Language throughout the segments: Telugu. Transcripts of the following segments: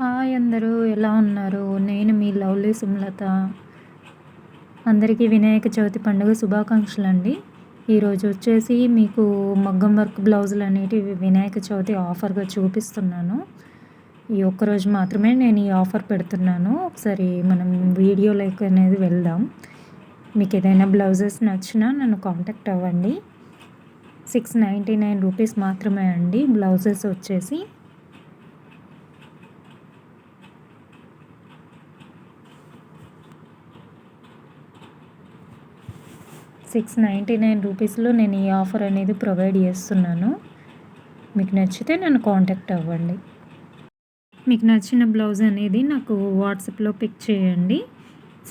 హాయ్ అందరూ ఎలా ఉన్నారు? నేను మీ లవ్లీ సుమలత. అందరికీ వినాయక చవితి పండుగ శుభాకాంక్షలు అండి ఈరోజు వచ్చేసి మీకు మగ్గం వర్క్ బ్లౌజులు అనేటివి వినాయక చవితి ఆఫర్గా చూపిస్తున్నాను. ఈ ఒక్కరోజు మాత్రమే నేను ఈ ఆఫర్ పెడుతున్నాను. ఒకసారి మనం వీడియోలోకి అనేది వెళ్దాం. మీకు ఏదైనా బ్లౌజెస్ నచ్చినా నన్ను కాంటాక్ట్ అవ్వండి. సిక్స్ నైంటీ నైన్ రూపీస్ మాత్రమే అండి బ్లౌజెస్ వచ్చేసి. సిక్స్ నైంటీ నైన్ రూపీస్లో నేను ఈ ఆఫర్ అనేది ప్రొవైడ్ చేస్తున్నాను. మీకు నచ్చితే నన్ను కాంటాక్ట్ అవ్వండి. మీకు నచ్చిన బ్లౌజ్ అనేది నాకు వాట్సాప్లో పిక్ చేయండి.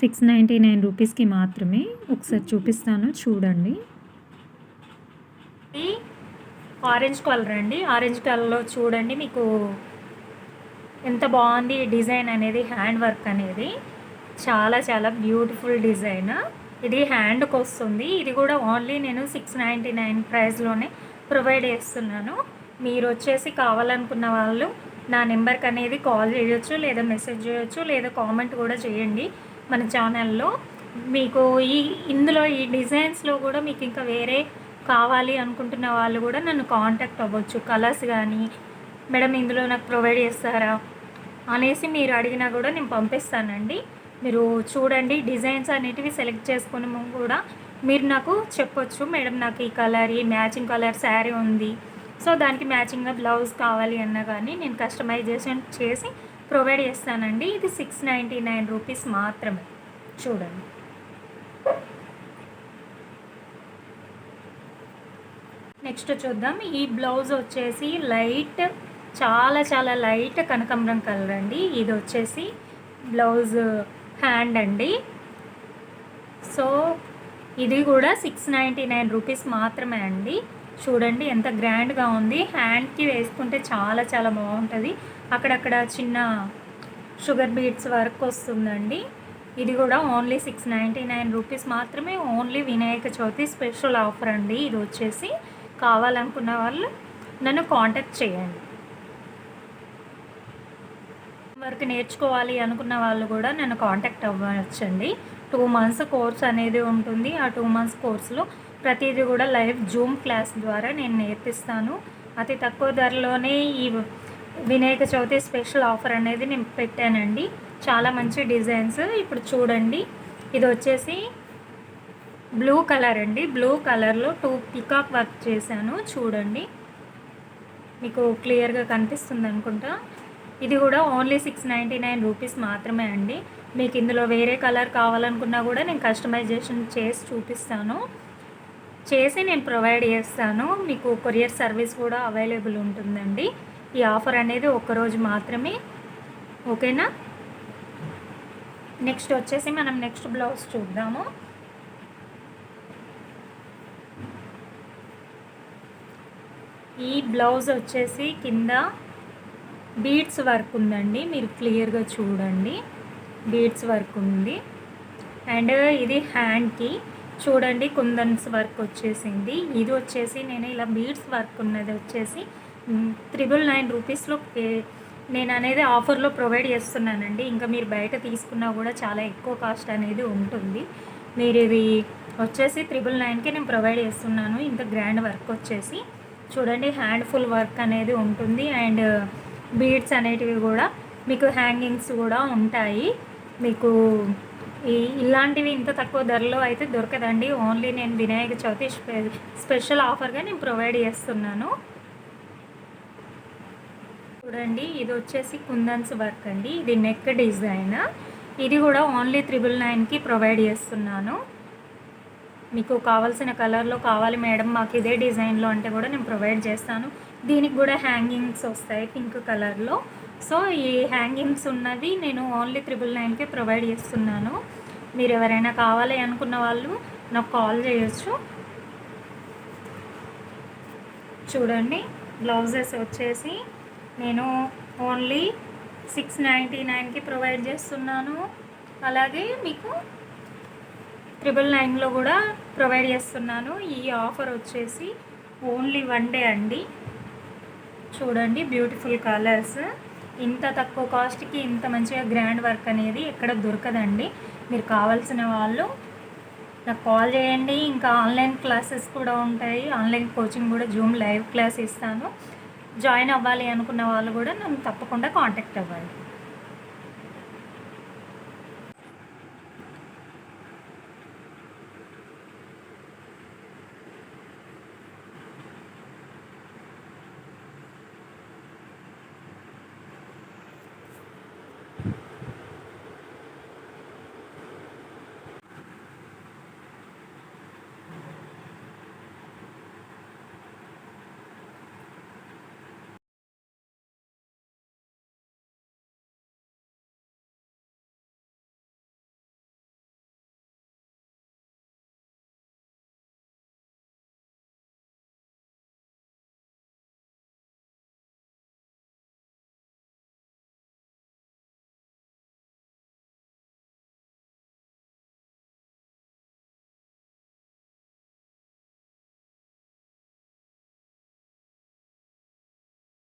సిక్స్ నైంటీ నైన్ రూపీస్కి మాత్రమే ఒకసారి చూపిస్తాను చూడండి. ఆరెంజ్ కలర్ అండి. ఆరెంజ్ కలర్లో చూడండి మీకు ఎంత బాగుంది డిజైన్ అనేది హ్యాండ్ వర్క్ అనేది. చాలా చాలా బ్యూటిఫుల్ డిజైన్. ఇది హ్యాండ్కి వస్తుంది. ఇది కూడా ఓన్లీ నేను సిక్స్ నైంటీ నైన్ ప్రైస్లోనే ప్రొవైడ్ చేస్తున్నాను. మీరు వచ్చేసి కావాలనుకున్న వాళ్ళు నా నెంబర్కి అనేది కాల్ చేయొచ్చు లేదా మెసేజ్ చేయొచ్చు లేదా కామెంట్ కూడా చేయండి మన ఛానల్లో మీకు ఈ ఇందులో ఈ డిజైన్స్లో కూడా మీకు ఇంకా వేరే కావాలి అనుకుంటున్న వాళ్ళు కూడా నన్ను కాంటాక్ట్ అవ్వచ్చు. కలర్స్ కానీ మేడం ఇందులో నాకు ప్రొవైడ్ చేస్తారా? అనేసి మీరు అడిగినా కూడా నేను పంపిస్తానండి. మీరు చూడండి డిజైన్స్ అనేటివి సెలెక్ట్ చేసుకుని కూడా మీరు నాకు చెప్పొచ్చు. మేడం నాకు ఈ కలర్ ఈ మ్యాచింగ్ కలర్ శారీ ఉంది. సో దానికి మ్యాచింగ్గా బ్లౌజ్ కావాలి అన్నా కానీ నేను కస్టమైజేషన్ చేసి ప్రొవైడ్ చేస్తానండి. ఇది సిక్స్ నైంటీ నైన్ రూపీస్ మాత్రమే. చూడండి. నెక్స్ట్ చూద్దాం. ఈ బ్లౌజ్ వచ్చేసి లైట్ చాలా చాలా లైట్ కనకాంబరం కలర్ అండి. ఇది వచ్చేసి బ్లౌజ్ హ్యాండ్ అండి. సో ఇది కూడా సిక్స్ నైంటీ నైన్ రూపీస్ మాత్రమే అండి. చూడండి ఎంత గ్రాండ్గా ఉంది. హ్యాండ్కి వేసుకుంటే చాలా చాలా బాగుంటుంది. అక్కడక్కడ చిన్న షుగర్ బీట్స్ వర్క్ వస్తుందండి. ఇది కూడా only six ninety nine rupees మాత్రమే. Only Vinayaka Chavithi special offer అండి. ఇది వచ్చేసి కావాలనుకున్న వాళ్ళు నన్ను కాంటాక్ట్ చేయండి. వరకు నేర్చుకోవాలి అనుకున్న వాళ్ళు కూడా నన్ను కాంటాక్ట్ అవ్వచ్చండి. టూ మంత్స్ కోర్స్ అనేది ఉంటుంది. ఆ టూ మంత్స్ కోర్సులో ప్రతిదీ కూడా లైవ్ జూమ్ క్లాస్ ద్వారా నేను నేర్పిస్తాను. అతి తక్కువ ధరలోనే ఈ వినాయక చవితి స్పెషల్ ఆఫర్ అనేది నేను పెట్టానండి. చాలా మంచి డిజైన్స్ ఇప్పుడు చూడండి. ఇది వచ్చేసి బ్లూ కలర్ అండి. బ్లూ కలర్లో టూ పికాక్ వర్క్ చేశాను. చూడండి. మీకు క్లియర్గా కనిపిస్తుంది అనుకుంటా. ఇది కూడా only six ninety nine rupees మాత్రమే అండి. మీకు ఇందులో వేరే కలర్ కావాలనుకున్నా కూడా నేను కస్టమైజేషన్ చేసి చూపిస్తాను. చేసి నేను ప్రొవైడ్ చేస్తాను. మీకు కొరియర్ సర్వీస్ కూడా అవైలబుల్ ఉంటుందండి. ఈ ఆఫర్ అనేది ఒక్కరోజు మాత్రమే. ఓకేనా? నెక్స్ట్ వచ్చేసి మనం నెక్స్ట్ బ్లౌజ్ చూద్దాము. ఈ బ్లౌజ్ వచ్చేసి కింద బీడ్స్ వర్క్ ఉందండి మీరు క్లియర్గా చూడండి. బీడ్స్ వర్క్ ఉంది. అండ్ ఇది హ్యాండ్కి చూడండి కుందన్స్ వర్క్ వచ్చేసింది. ఇది వచ్చేసి నేను ఇలా బీడ్స్ వర్క్ ఉన్నది వచ్చేసి త్రిబుల్ నైన్ రూపీస్లో నేను అనేది ఆఫర్లో ప్రొవైడ్ చేస్తున్నానండి. ఇంకా మీరు బయట తీసుకున్నా కూడా చాలా ఎక్కువ కాస్ట్ అనేది ఉంటుంది. మీరు ఇది వచ్చేసి త్రిబుల్ నైన్కి నేను ప్రొవైడ్ చేస్తున్నాను. ఇంత గ్రాండ్ వర్క్ వచ్చేసి. చూడండి హ్యాండ్ ఫుల్ వర్క్ అనేది ఉంటుంది. అండ్ బీడ్స్ అనేటివి కూడా మీకు హ్యాంగింగ్స్ కూడా ఉంటాయి. మీకు ఈ ఇలాంటివి ఇంత తక్కువ ధరలో అయితే దొరకదండి. ఓన్లీ నేను వినాయక చవితి స్పెషల్ ఆఫర్గా నేను ప్రొవైడ్ చేస్తున్నాను. చూడండి ఇది వచ్చేసి కుందన్స్ వర్క్ అండి. ఇది నెక్ డిజైన్. ఇది కూడా ఓన్లీ త్రిబుల్ నైన్కి ప్రొవైడ్ చేస్తున్నాను. మీకు కావాల్సిన కలర్లో కావాలి మేడం మాకు ఇదే డిజైన్లో అంటే కూడా నేను ప్రొవైడ్ చేస్తాను. దీనికి కూడా హ్యాంగింగ్స్ వస్తాయి పింక్ కలర్లో. సో ఈ హ్యాంగింగ్స్ ఉన్నది నేను ఓన్లీ త్రిబుల్ నైన్కే ప్రొవైడ్ చేస్తున్నాను. మీరు ఎవరైనా కావాలి అనుకున్న వాళ్ళు నాకు కాల్ చేయొచ్చు. చూడండి బ్లౌజెస్ వచ్చేసి నేను ఓన్లీ సిక్స్ నైంటీ నైన్కి ప్రొవైడ్ చేస్తున్నాను. అలాగే మీకు ట్రిపుల్ నైన్లో కూడా ప్రొవైడ్ చేస్తున్నాను. ఈ ఆఫర్ వచ్చేసి ఓన్లీ వన్ డే అండి. చూడండి బ్యూటిఫుల్ కలర్స్ ఇంత తక్కువ కాస్ట్కి ఇంత మంచిగా గ్రాండ్ వర్క్ అనేది ఎక్కడ దొరకదండి. మీరు కావాల్సిన వాళ్ళు నాకు కాల్ చేయండి. ఇంకా ఆన్లైన్ క్లాసెస్ కూడా ఉంటాయి. ఆన్లైన్ కోచింగ్ కూడా జూమ్ లైవ్ క్లాస్ ఇస్తాను. జాయిన్ అవ్వాలి అనుకున్న వాళ్ళు కూడా నన్ను తప్పకుండా కాంటాక్ట్ అవ్వండి.